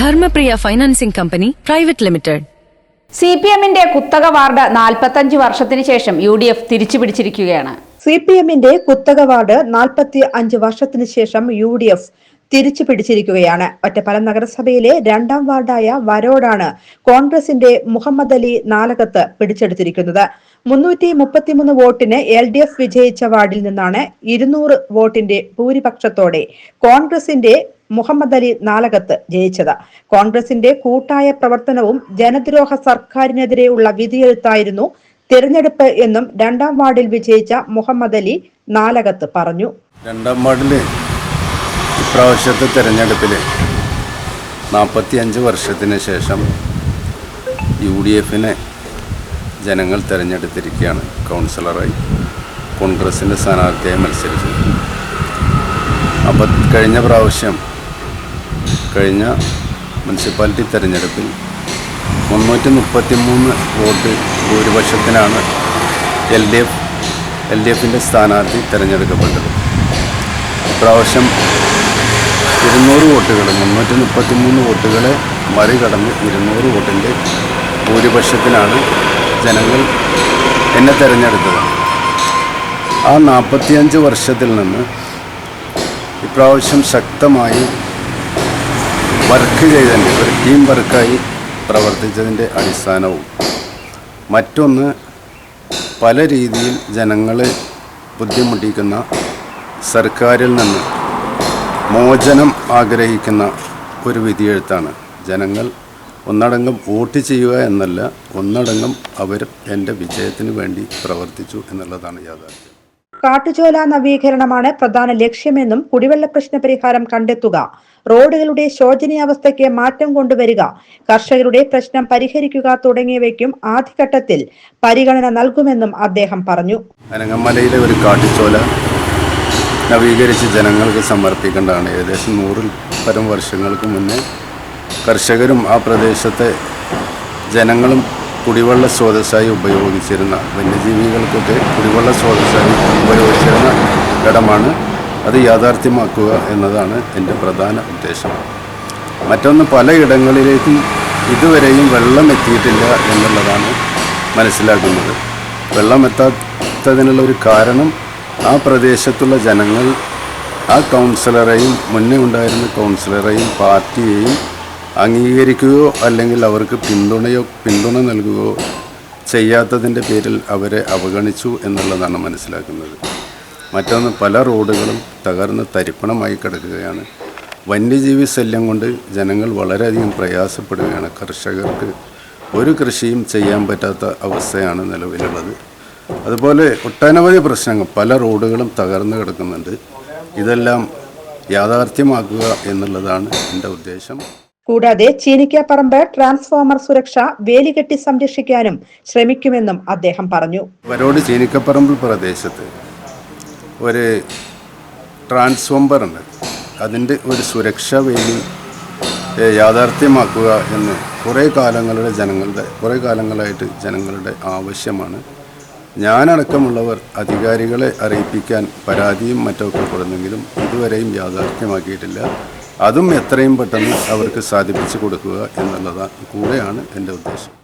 Dharmapriya financing company private limited. C P എമ്മിന്റെ കുത്തക ward നാൽപ്പത്തഞ്ച് വർഷത്തിന് ശേഷം യു ഡി എഫ് തിരിച്ചുപിടിച്ചിരിക്കുകയാണ്. സി പി എമ്മിന്റെ കുത്തക വാർഡ് നാൽപ്പത്തി അഞ്ച് വർഷത്തിന് ശേഷം യു ഡി എഫ് തിരിച്ചു പിടിച്ചിരിക്കുകയാണ് ഒറ്റപ്പല നഗരസഭയിലെ രണ്ടാം വാർഡായ വരോടാണ് കോൺഗ്രസിന്റെ മുഹമ്മദ് അലി നാലകത്ത് പിടിച്ചെടുത്തിരിക്കുന്നത്. മുന്നൂറ്റി മുപ്പത്തിമൂന്ന് വോട്ടിന് എൽ ഡി എഫ് വിജയിച്ച വാർഡിൽ നിന്നാണ് ഇരുന്നൂറ് വോട്ടിന്റെ ഭൂരിപക്ഷത്തോടെ കോൺഗ്രസിന്റെ മുഹമ്മദ് അലി നാലകത്ത് ജയിച്ചത്. കോൺഗ്രസിന്റെ കൂട്ടായ പ്രവർത്തനവും ജനദ്രോഹ സർക്കാരിനെതിരെയുള്ള വിധിയെഴുത്തായിരുന്നു തിരഞ്ഞെടുപ്പ് എന്നും രണ്ടാം വാർഡിൽ വിജയിച്ച മുഹമ്മദ് അലി നാലകത്ത് പറഞ്ഞു. രണ്ടാം വാർഡിൽ ഇപ്രാവശ്യത്തെ തെരഞ്ഞെടുപ്പിൽ നാൽപ്പത്തി അഞ്ച് വർഷത്തിന് ശേഷം യു ഡി എഫിനെ ജനങ്ങൾ തിരഞ്ഞെടുത്തിരിക്കുകയാണ് കൗൺസിലറായി. കോൺഗ്രസിന്റെ സ്ഥാനാർത്ഥിയായി മത്സരിച്ചു. അപ്പം കഴിഞ്ഞ പ്രാവശ്യം കഴിഞ്ഞ മുനിസിപ്പാലിറ്റി തെരഞ്ഞെടുപ്പിൽ മുന്നൂറ്റി മുപ്പത്തി മൂന്ന് vote ഭൂരിപക്ഷത്തിനാണ് L D F L D എഫിന്റെ സ്ഥാനാർത്ഥി തിരഞ്ഞെടുക്കപ്പെട്ടത്. ഇപ്രാവശ്യം ഇരുന്നൂറ് വോട്ടുകൾ മുന്നൂറ്റി മുപ്പത്തി മൂന്ന് വോട്ടുകളെ മറികടന്ന് ഇരുന്നൂറ് വോട്ടിന്റെ ഭൂരിപക്ഷത്തിനാണ് ജനങ്ങൾ എന്നെ തിരഞ്ഞെടുത്തത്. ആ നാൽപ്പത്തിയഞ്ച് വർഷത്തിൽ നിന്ന് ഇപ്രാവശ്യം ശക്തമായി വർക്ക് ചെയ്തതിന്റെ ഒരു ടീം വർക്കായി പ്രവർത്തിച്ചതിന്റെ അടിസ്ഥാനവും. മറ്റൊന്ന് പല രീതിയിൽ ജനങ്ങളെ ബുദ്ധിമുട്ടിക്കുന്ന സർക്കാരിൽ നിന്ന് മോചനം ആഗ്രഹിക്കുന്ന ഒരു വിധിയെഴുത്താണ്. ജനങ്ങൾ ഒന്നടങ്കം വോട്ട് ചെയ്യുക എന്നല്ല ഒന്നടങ്കം അവർ എന്റെ വിജയത്തിന് വേണ്ടി പ്രവർത്തിച്ചു എന്നുള്ളതാണ് യാഥാർത്ഥ്യം. കാട്ടുചോല നവീകരണമാണ് പ്രധാന ലക്ഷ്യമെന്നും കുടിവെള്ള പ്രശ്ന പരിഹാരം കണ്ടെത്തുക. റോഡുകളുടെ ശോചനീയാവസ്ഥയ്ക്ക് മാറ്റം കൊണ്ടുവരിക. കർഷകരുടെ പ്രശ്നം പരിഹരിക്കുക തുടങ്ങിയവയ്ക്കും ആദ്യഘട്ടത്തിൽ പരിഗണന നൽകുമെന്നും അദ്ദേഹം പറഞ്ഞു. അനങ്ങമലയിലെ ഒരു കാട്ടുചോല നവീകരിച്ച് ജനങ്ങൾക്ക് സമർപ്പിക്കേണ്ടതാണ്. ഏകദേശം നൂറിൽ പരം വർഷങ്ങൾക്ക് മുന്നേ കർഷകരും ആ പ്രദേശത്തെ ജനങ്ങളും കുടിവെള്ള സ്രോതസ്സായി ഉപയോഗിച്ചിരുന്ന വന്യജീവികൾക്കൊക്കെ കുടിവെള്ള സ്രോതസ്സായി ഉപയോഗിച്ചിരുന്ന ഇടമാണ് അത് യാഥാർത്ഥ്യമാക്കുക എന്നതാണ് എന്റെ പ്രധാന ഉദ്ദേശം. മറ്റൊന്ന് പലയിടങ്ങളിലേക്കും ഇതുവരെയും വെള്ളം എത്തിയിട്ടില്ല എന്നുള്ളതാണ് മനസ്സിലാക്കുന്നത്. വെള്ളം എത്താത്തതിനുള്ള ഒരു കാരണം ആ പ്രദേശത്തുള്ള ജനങ്ങൾ ആ കൗൺസിലറെയും മുന്നേ ഉണ്ടായിരുന്ന കൗൺസിലറെയും പാർട്ടിയെയും അംഗീകരിക്കുകയോ അല്ലെങ്കിൽ അവർക്ക് പിന്തുണയോ പിന്തുണ നൽകുകയോ ചെയ്യാത്തതിന്റെ പേരിൽ അവരെ അവഗണിച്ചു എന്നുള്ളതാണ് മനസ്സിലാക്കുന്നത്. മറ്റൊന്ന് പല റോഡുകളും തകർന്ന് തരിപ്പണമായി കിടക്കുകയാണ്. വന്യജീവി ശല്യം കൊണ്ട് ജനങ്ങൾ വളരെയധികം പ്രയാസപ്പെടുകയാണ്. കർഷകർക്ക് ഒരു കൃഷിയും ചെയ്യാൻ പറ്റാത്ത അവസ്ഥയാണ് നിലവിലുള്ളത്. അതുപോലെ ഒട്ടനവധി പ്രശ്നങ്ങൾ പല റോഡുകളും തകർന്നു കിടക്കുന്നുണ്ട്. ഇതെല്ലാം യാഥാർത്ഥ്യമാക്കുക എന്നുള്ളതാണ് എന്റെ ഉദ്ദേശം. കൂടാതെ ചീനിക്കാപ്പറമ്പ് ട്രാൻസ്ഫോമർ സുരക്ഷ വേലികെട്ടി സംരക്ഷിക്കാനും ശ്രമിക്കുമെന്നും അദ്ദേഹം പറഞ്ഞു. വരോട് ചീനിക്കപ്പറമ്പ് പ്രദേശത്ത് ഒരു ട്രാൻസ്ഫോമർ ഉണ്ട് അതിന്റെ ഒരു സുരക്ഷ വേലി യാഥാർത്ഥ്യമാക്കുക എന്ന് കുറേ കാലങ്ങളുടെ ജനങ്ങളുടെ കുറേ കാലങ്ങളായിട്ട് ജനങ്ങളുടെ ആവശ്യമാണ്. ഞാനടക്കമുള്ളവർ അധികാരികളെ അറിയിപ്പിക്കാൻ പരാതിയും മറ്റൊക്കെ കൊടുത്തെങ്കിലും ഇതുവരെയും യാഥാർത്ഥ്യമാക്കിയിട്ടില്ല. അതും എത്രയും പെട്ടെന്ന് അവർക്ക് സാധിപ്പിച്ചു കൊടുക്കുക എന്നുള്ളതാണ് കൂടെയാണ് എന്റെ ഉദ്ദേശം.